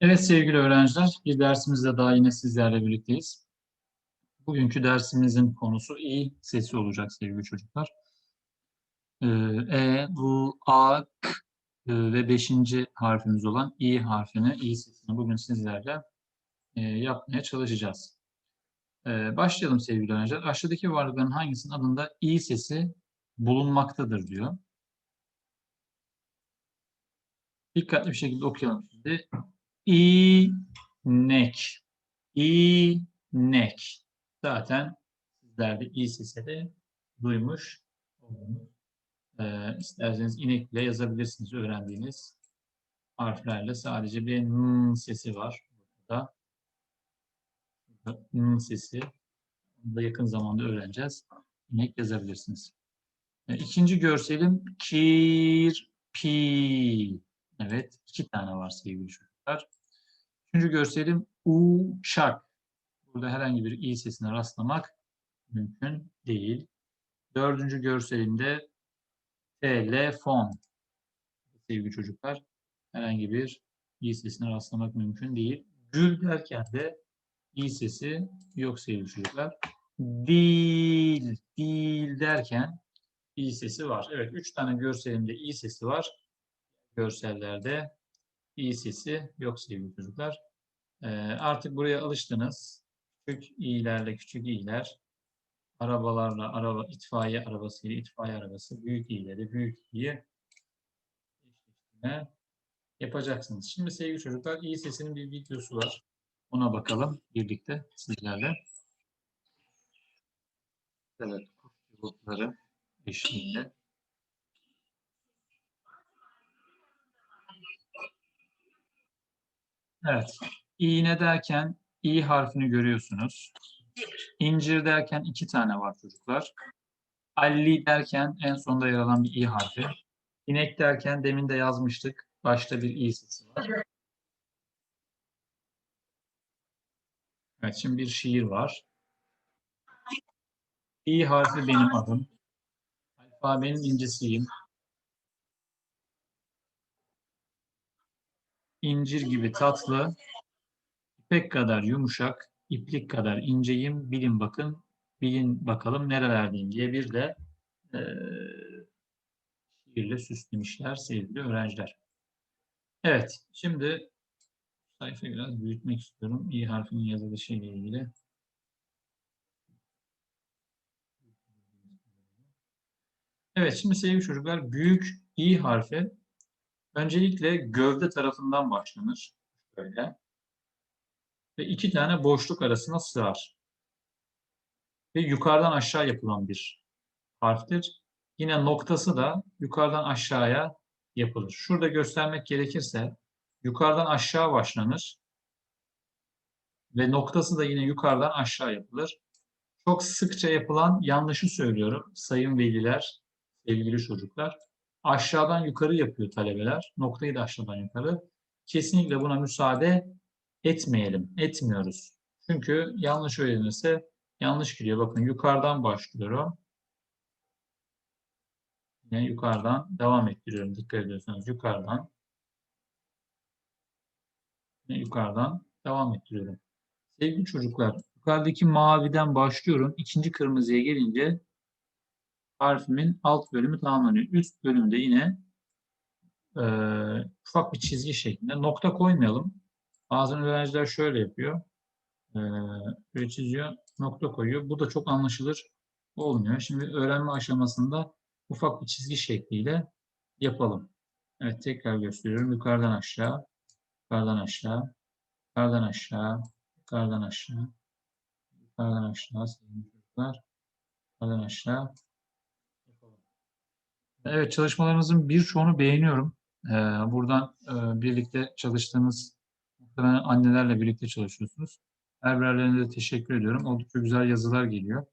Evet sevgili öğrenciler, bir dersimizde daha yine sizlerle birlikteyiz. Bugünkü dersimizin konusu i sesi olacak sevgili çocuklar. Ee, E, bu A, K e, ve beşinci harfimiz olan i harfini, i sesini bugün sizlerle e, yapmaya çalışacağız. Ee, başlayalım sevgili öğrenciler. Aşağıdaki varlıkların hangisinin adında i sesi bulunmaktadır diyor. Dikkatli bir şekilde okuyalım şimdi. İnek. İnek. Zaten sizler de i sesi de duymuş oldunuz. Ee, isterseniz inek bile yazabilirsiniz öğrendiğiniz harflerle. Sadece bir n sesi var burada. N sesi. Onu da yakın zamanda öğreneceğiz. İnek yazabilirsiniz. Ee, İkinci görselim kirpi. Evet, iki tane var sevgili çocuklar. Üçüncü görselim uçak. Burada herhangi bir i sesine rastlamak mümkün değil. Dördüncü görselimde telefon. Sevgili çocuklar, herhangi bir i sesine rastlamak mümkün değil. Gül derken de i sesi yok sevgili çocuklar. Dil, dil derken i sesi var. Evet, üç tane görselimde i sesi var. Görsellerde i sesi yok sevgili çocuklar. Ee, artık buraya alıştınız. Küçük i'lerle küçük i'ler, arabalarla araba, itfaiye arabasıyla itfaiye arabası, büyük i'leri büyük i'yi yapacaksınız. Şimdi sevgili çocuklar i sesinin bir videosu var. Ona bakalım birlikte sizlerle. Evet, grupları eşliğinde. Evet. İğne derken i harfini görüyorsunuz. İncir derken iki tane var çocuklar. Alli derken en sonda yer alan bir i harfi. İnek derken demin de yazmıştık. Başta bir i sesi var. Evet şimdi bir şiir var. İ harfi benim adım. Alfabenin incisiyim. İncir gibi tatlı, ipek kadar yumuşak, iplik kadar inceyim, bilin bakın, bilin bakalım nerelerdeyim diye bir de e, şiirle süslemişler sevgili öğrenciler. Evet, şimdi sayfayı biraz büyütmek istiyorum. İ harfinin yazılışı ile ilgili. Evet, şimdi sevgili çocuklar, büyük İ harfi öncelikle gövde tarafından başlanır. Böyle. Ve iki tane boşluk arasına sığar. Ve yukarıdan aşağı yapılan bir harftir. Yine noktası da yukarıdan aşağıya yapılır. Şurada göstermek gerekirse yukarıdan aşağı başlanır. Ve noktası da yine yukarıdan aşağı yapılır. Çok sıkça yapılan yanlışı söylüyorum sayın veliler, sevgili çocuklar aşağıdan yukarı yapıyor talebeler. Noktayı da aşağıdan yukarı. Kesinlikle buna müsaade etmeyelim. Etmiyoruz. Çünkü yanlış öğrenirse yanlış gidiyor. Bakın yukarıdan başlıyorum. Yine yukarıdan devam ettiriyorum. Dikkat ediyorsanız yukarıdan. Yine yukarıdan devam ettiriyorum. Sevgili çocuklar, yukarıdaki maviden başlıyorum. İkinci kırmızıya gelince harfimin alt bölümü tamamlanıyor. Üst bölümde yine e, ufak bir çizgi şeklinde. Nokta koymayalım. Bazen öğrenciler şöyle yapıyor. E, böyle çiziyor, nokta koyuyor. Bu da çok anlaşılır olmuyor. Şimdi öğrenme aşamasında ufak bir çizgi şekliyle yapalım. Evet tekrar gösteriyorum. Yukarıdan aşağı, yukarıdan aşağı, yukarıdan aşağı, yukarıdan aşağı, yukarıdan aşağı, sevgili çocuklar, yukarıdan aşağı, Evet, çalışmalarınızın birçoğunu beğeniyorum. Ee, buradan e, birlikte çalıştığınız annelerle birlikte çalışıyorsunuz. Her birerlerine de teşekkür ediyorum. Oldukça güzel yazılar geliyor.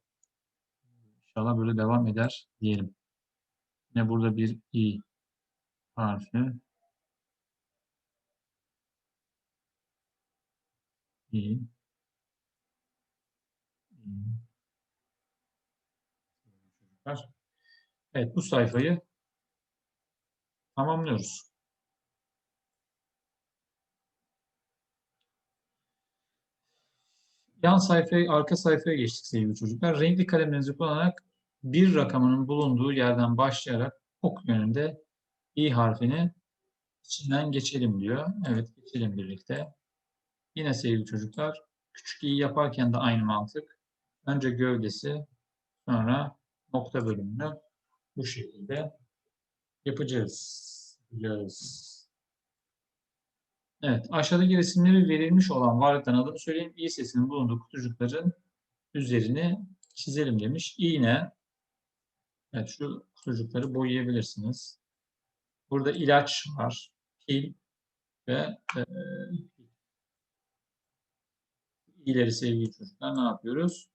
İnşallah böyle devam eder diyelim. Yine burada bir i harfi. i. i. Evet, bu sayfayı tamamlıyoruz. Yan sayfaya, arka sayfaya geçtik sevgili çocuklar. Renkli kalemlerinizi kullanarak bir rakamının bulunduğu yerden başlayarak ok yönünde i harfini içinden geçelim diyor. Evet geçelim birlikte. Yine sevgili çocuklar küçük i yaparken de aynı mantık. Önce gövdesi sonra nokta bölümünü bu şekilde yapacağız. yapacağız. Evet, aşağıdaki resimleri verilmiş olan varlıktan adını söyleyeyim. İ sesinin bulunduğu kutucukların üzerini çizelim demiş. İğne, evet şu kutucukları boyayabilirsiniz. Burada ilaç var, pil ve e, ileri sevgili çocuklar ne yapıyoruz?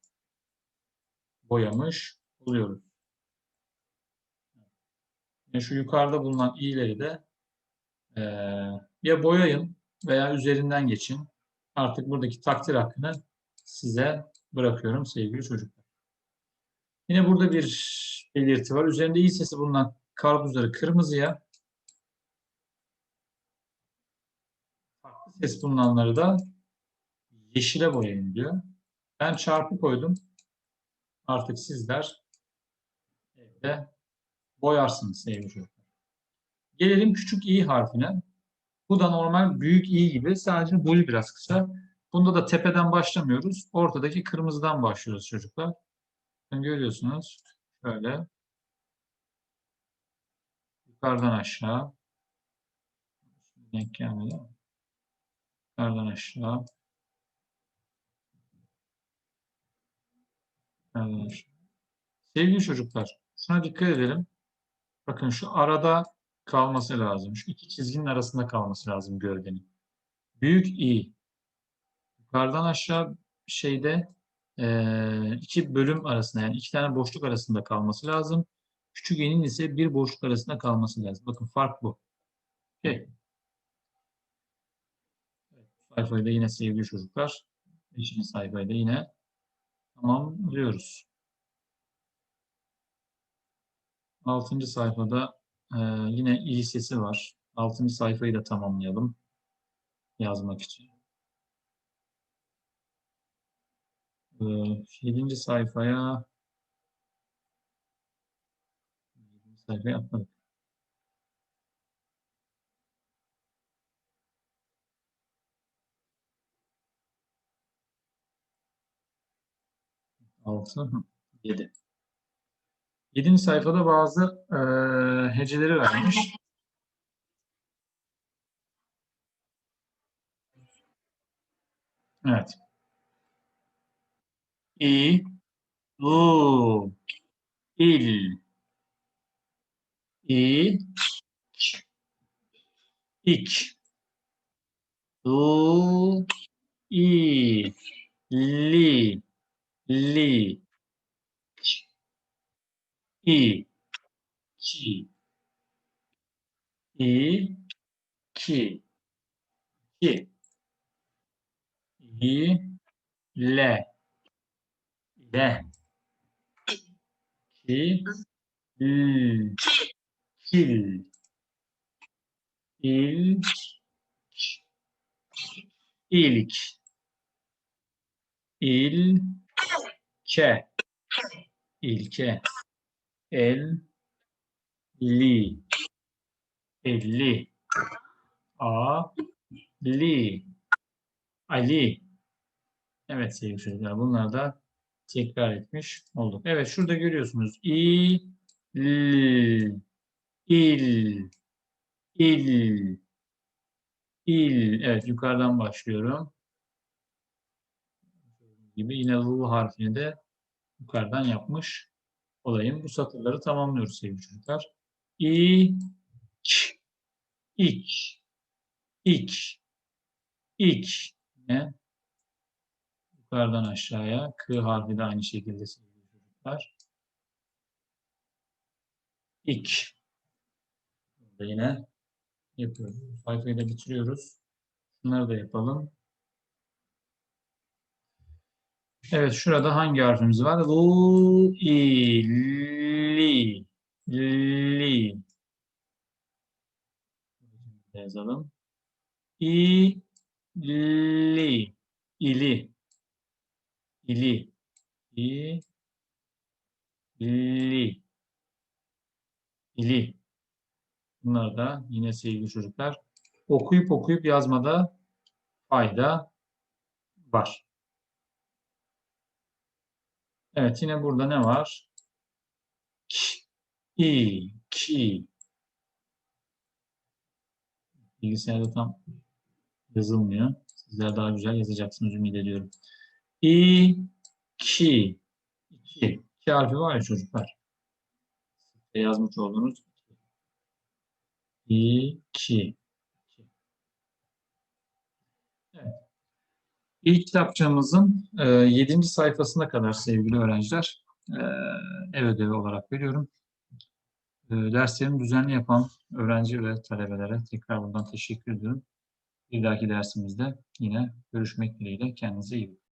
Boyamış oluyoruz. Yani şu yukarıda bulunan i'leri de e, ya boyayın veya üzerinden geçin. Artık buradaki takdir hakkını size bırakıyorum sevgili çocuklar. Yine burada bir belirti var. Üzerinde iyi sesi bulunan karpuzları kırmızıya, farklı ses bulunanları da yeşile boyayın diyor. Ben çarpı koydum. Artık sizler evde boyarsınız sevgili çocuklar. Gelelim küçük i harfine. Bu da normal büyük i gibi sadece boyu biraz kısa. Bunda da tepeden başlamıyoruz. Ortadaki kırmızıdan başlıyoruz çocuklar. Görüyorsunuz. Şöyle. Yukarıdan aşağı. Denk gelmedi. Yukarıdan aşağı. Yukarıdan aşağı. Sevgili çocuklar, şuna dikkat edelim. Bakın şu arada kalması lazım. Şu iki çizginin arasında kalması lazım gövdenin. Büyük i. Yukarıdan aşağı şeyde e, iki bölüm arasında yani iki tane boşluk arasında kalması lazım. Küçük i'nin ise bir boşluk arasında kalması lazım. Bakın fark bu. Okay. Evet, sayfayı da yine sevgili çocuklar. Beşinci sayfayı da yine tamamlıyoruz. Altıncı sayfada ee, yine iyi sesi var. Altıncı sayfayı da tamamlayalım. Yazmak için. Ee, yedinci sayfaya yedinci sayfaya atladık. Altı, yedi. Yedinci sayfada bazı e, heceleri vermiş. Evet. İ, u, il, i, ik, u, i, li, li, i, ki, i, ki, ki, i, le, le, ki, l, kil, il, ilk, il, ke, ilke el li elli. A li Ali. Evet sevgili çocuklar bunlar da tekrar etmiş olduk. Evet şurada görüyorsunuz. İ l il. İl. İl. Evet yukarıdan başlıyorum. gibi yine L harfini de yukarıdan yapmış olayım. Bu satırları tamamlıyoruz sevgili çocuklar. İ, ç, iç, iç, iç. Ne? Yukarıdan aşağıya. K harfi de aynı şekilde sevgili çocuklar. İk. Burada yine yapıyoruz. Sayfayı da bitiriyoruz. Bunları da yapalım. Evet, şurada hangi harfimiz var? Lu, i, li, li. Yazalım. İ, li, ili. ili, i, li, ili. Bunlar da yine sevgili çocuklar okuyup okuyup yazmada fayda var. Evet yine burada ne var? K, i, ki. Bilgisayarda tam yazılmıyor. Sizler daha güzel yazacaksınız ümit ediyorum. İ, ki. İki. İki harfi var ya çocuklar. Yazmış olduğunuz İki. Evet. İlk kitapçığımızın e, 7. sayfasına kadar sevgili öğrenciler e, ev ödevi olarak veriyorum. E, derslerimi düzenli yapan öğrenci ve talebelere tekrar buradan teşekkür ediyorum. Bir dahaki dersimizde yine görüşmek dileğiyle. Kendinize iyi bakın.